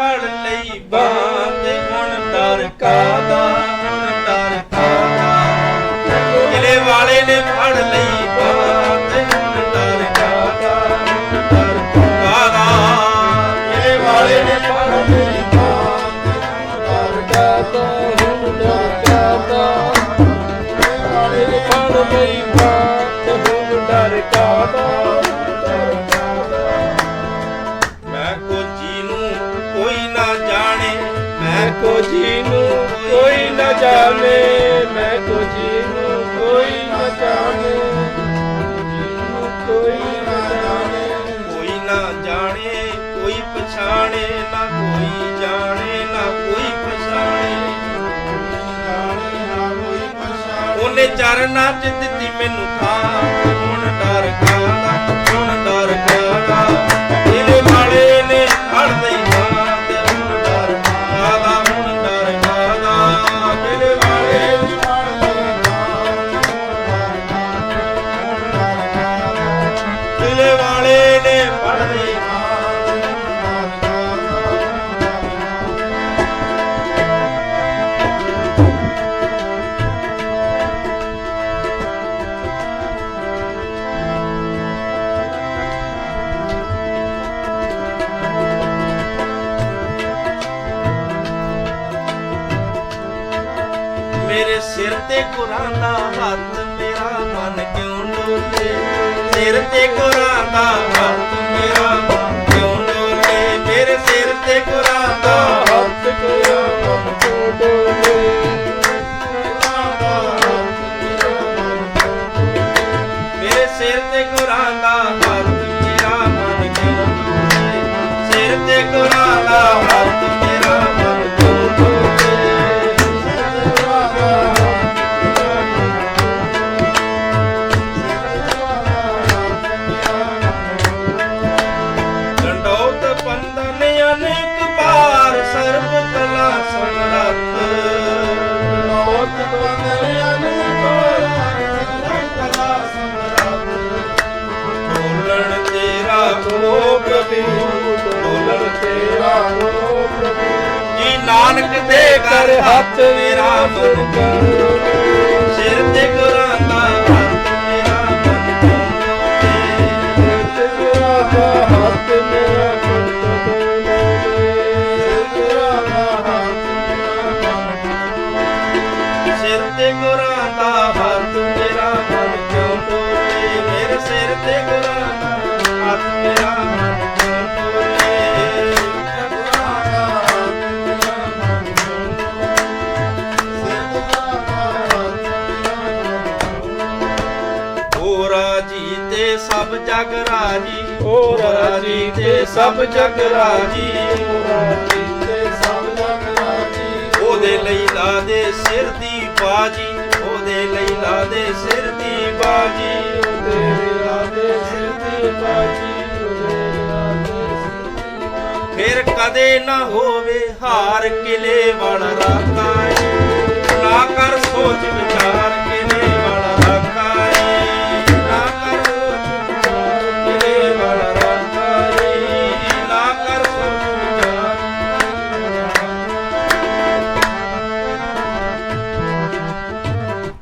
ਫੜ ਲਈ ਬਾਂਹ ਤੇ ਹੁਣ ਡਰ ਕਾਦਾ ਹੁਣ ਡਰ ਕਾਦਾ ਕਿਲੇ ਵਾਲੇ ਨੇ ਫੜ ਲਈ ਬਾਂਹ ਤੇ ਹੁਣ ਡਰ ਕਾਦਾ ਹੁਣ ਡਰ ਕਾਦਾ ਕਿਲੇ ਵਾਲੇ ਨੇ ਫੜ ਲਈ ਮੈਂ ਜੀ ਨੂੰ ਕੋਈ ਨਾ ਜਾਣੇ ਮੈਂ ਕੋ ਜੀ ਨੂੰ ਕੋਈ ਨਾ ਜਾਣੇ। ਜੀ ਨੂੰ ਕੋਈ ਨਾ ਜਾਣੇ। ਕੋਈ ਨਾ ਜਾਣੇ ਕੋਈ ਪਛਾਣੇ ਨਾ ਕੋਈ ਜਾਣੇ ਨਾ ਕੋਈ ਪਛਾਣੇ। ਉਹਨੇ ਚਰਨਾਂ ਚ ਦਿੱਤੀ ਮੈਨੂੰ ਥਾਂ। ਮੇਰੇ ਸਿਰ ਤੇ ਕੁਰਾਂ ਦਾ ਹੱਥ, ਮੇਰਾ ਮਨ ਕਿਉਂ ਡੋਲੇ? ਸਿਰ ਤੇ ਕੁਰਾਂ ਦਾ ਹੱਥ, ਮੇਰਾ ਮਨ ਕਿਉਂ ਡੋਲੇ? ਮੇਰੇ ਸਿਰ ਤੇ ਕੁਰਾਂ ਦਾ ਹੱਥ ਕੋਇਆ ਮਨ ਕੋ ਡੋਲੇ? ਸਿਰ ਤੇ ਕੁਰਾਂ ਦਾ ਹੱਥ, ਮੇਰਾ ਮਨ ਕਿਉਂ ਡੋਲੇ? ਸਿਰ ਤੇ ਕੁਰਾਂ ਦਾ ਹੱਥ ਨਾਨਕ ਦੇ ਕਰ ਹੱਥ ਮੇਰਾ ਮਨ ਕਰ ਸਭ ਜਗ ਰਾਜੀ। ਓ ਰਾਜੀ ਤੇ ਸਭ ਜਗ ਰਾਜੀ। ਓ ਰਾਜੀ ਤੇ ਸਭ ਜਗ ਰਾਜੀ। ਉਹਦੇ ਲਈ ਲਾ ਦੇ ਸਿਰ ਦੀ ਬਾਜੀ। ਉਹਦੇ ਲਈ ਲਾ ਦੇ ਸਿਰ ਦੀ ਬਾਜੀ। ਫਿਰ ਕਦੇ ਨਾ ਹੋਵੇ ਹਾਰ ਕਿਲੇ ਵਾਲਾ ਰਾਖਾ ਨਾ ਕਰ ਸੋਚ ਵਿਚਾਰ ਕਿਲੇ ਵਾਲਾ ਰਾਖਾ ਨਾ ਕਰ ਸੋਚ ਕਿਲੇ ਵਾਲਾ ਰਾਖਾ ਨਾ ਕਰ ਸੋਚ ਵਿਚਾਰ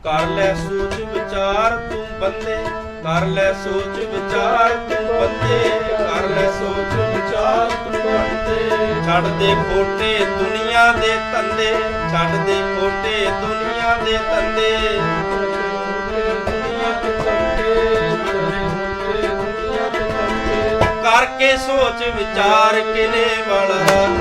ਕਰ ਲੈ ਸੋਚ ਵਿਚਾਰ ਤੂੰ। ਬੰਦੇ, ਕਰ ਲੈ ਸੋਚ ਵਿਚਾਰ ਤੂੰ ਬੰਦੇ, ਕਰ ਲੈ ਸੋਚ ਵਿਚਾਰ ਤੂੰ ਬੰਦੇ। ਛੱਡ ਦੇ ਖੋਟੇ ਦੁਨੀਆ ਦੇ ਤੰਦੇ ਛੱਡ ਦੇ ਖੋਟੇ ਦੁਨੀਆ ਦੇ ਤੰਦੇ ਕਰਕੇ ਸੋਚ ਵਿਚਾਰ ਕਿਲੇ ਵਾਲਾ? ਰਾਕਾਈ